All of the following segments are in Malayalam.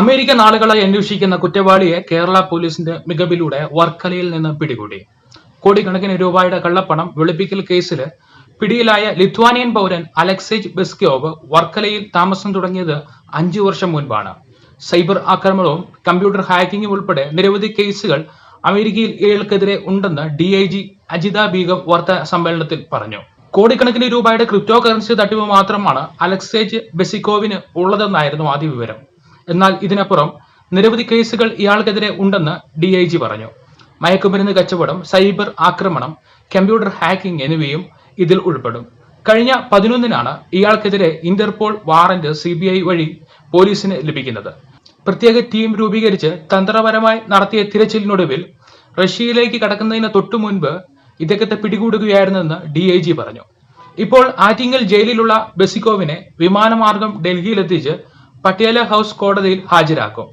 അമേരിക്ക ആളുകളെ അന്വേഷിക്കുന്ന കുറ്റവാളിയെ കേരള പോലീസിന്റെ മികവിലൂടെ വർക്കലയിൽ നിന്ന് പിടികൂടി. കോടിക്കണക്കിന് രൂപയുടെ കള്ളപ്പണം വെളുപ്പിക്കൽ കേസിൽ പിടിയിലായ ലിത്വാനിയൻ പൗരൻ അലക്സേജ് ബെസ്ക്യോവ് വർക്കലയിൽ താമസം തുടങ്ങിയത് അഞ്ചു വർഷം മുൻപാണ്. സൈബർ ആക്രമണവും കമ്പ്യൂട്ടർ ഹാക്കിങ്ങും ഉൾപ്പെടെ നിരവധി കേസുകൾ അമേരിക്കയിൽ ഇയാൾക്കെതിരെ ഉണ്ടെന്ന് D I G Ajitha Begum വാർത്താ സമ്മേളനത്തിൽ പറഞ്ഞു. കോടിക്കണക്കിന് രൂപയുടെ ക്രിപ്റ്റോ കറൻസി തട്ടിപ്പ് മാത്രമാണ് അലക്സേജ് ബെസിക്കോവിന് ഉള്ളതെന്നായിരുന്നു ആദ്യ വിവരം. എന്നാൽ ഇതിനപ്പുറം നിരവധി കേസുകൾ ഇയാൾക്കെതിരെ ഉണ്ടെന്ന് ഡി ഐ ജി പറഞ്ഞു. മയക്കുമരുന്ന് കച്ചവടം സൈബർ ആക്രമണം കമ്പ്യൂട്ടർ ഹാക്കിംഗ് എന്നിവയും ഇതിൽ ഉൾപ്പെടും. കഴിഞ്ഞ പതിനൊന്നിനാണ് ഇയാൾക്കെതിരെ Interpol warrant C B I വഴി പോലീസിന് ലഭിക്കുന്നത്. പ്രത്യേക ടീം രൂപീകരിച്ച് തന്ത്രപരമായി നടത്തിയ തിരച്ചിലിനൊടുവിൽ റഷ്യയിലേക്ക് കടക്കുന്നതിന് തൊട്ടു മുൻപ് ഇദ്ദേഹത്തെ പിടികൂടുകയായിരുന്നെന്ന് ഡി ഐ ജി പറഞ്ഞു. ഇപ്പോൾ ആറ്റിങ്ങൽ ജയിലിലുള്ള ബെസിക്കോവിനെ വിമാനമാർഗം ഡൽഹിയിലെത്തിച്ച് പട്യാല ഹൗസ് കോടതിയിൽ ഹാജരാക്കും.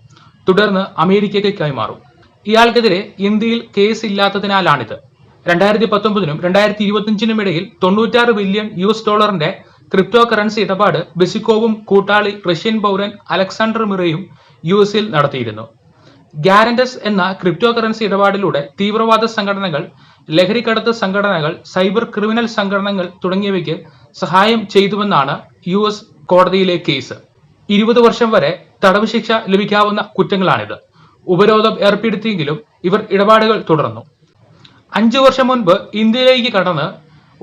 തുടർന്ന് അമേരിക്കയ്ക്ക് കൈമാറും. ഇയാൾക്കെതിരെ ഇന്ത്യയിൽ കേസ് ഇല്ലാത്തതിനാലാണിത് രണ്ടായിരത്തി പത്തൊമ്പതിനും രണ്ടായിരത്തി ഇരുപത്തിയഞ്ചിനും ഇടയിൽ തൊണ്ണൂറ്റാറ് ബില്യൺ യു എസ് ഡോളറിന്റെ ക്രിപ്റ്റോ കറൻസി ഇടപാട് ബെസിക്കോവും കൂട്ടാളി റഷ്യൻ പൗരൻ അലക്സാണ്ടർ മിറയും യു എസിൽ നടത്തിയിരുന്നു. ഗ്യാരൻഡസ് എന്ന ക്രിപ്റ്റോ കറൻസി ഇടപാടിലൂടെ തീവ്രവാദ സംഘടനകൾ ലഹരിക്കടത്ത് സംഘടനകൾ സൈബർ ക്രിമിനൽ സംഘടനകൾ തുടങ്ങിയവയ്ക്ക് സഹായം ചെയ്തുവെന്നാണ് യു എസ് കോടതിയിലെ കേസ്. ഇരുപത് വർഷം വരെ തടവ് ശിക്ഷ ലഭിക്കാവുന്ന കുറ്റങ്ങളാണിത്. ഉപരോധം ഏർപ്പെടുത്തിയെങ്കിലും ഇവർ ഇടപാടുകൾ തുടർന്നു. അഞ്ചു വർഷം മുൻപ് ഇന്ത്യയിലേക്ക് കടന്ന്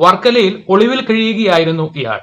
വർക്കലയിൽ ഒളിവിൽ കഴിയുകയായിരുന്നു ഇയാൾ.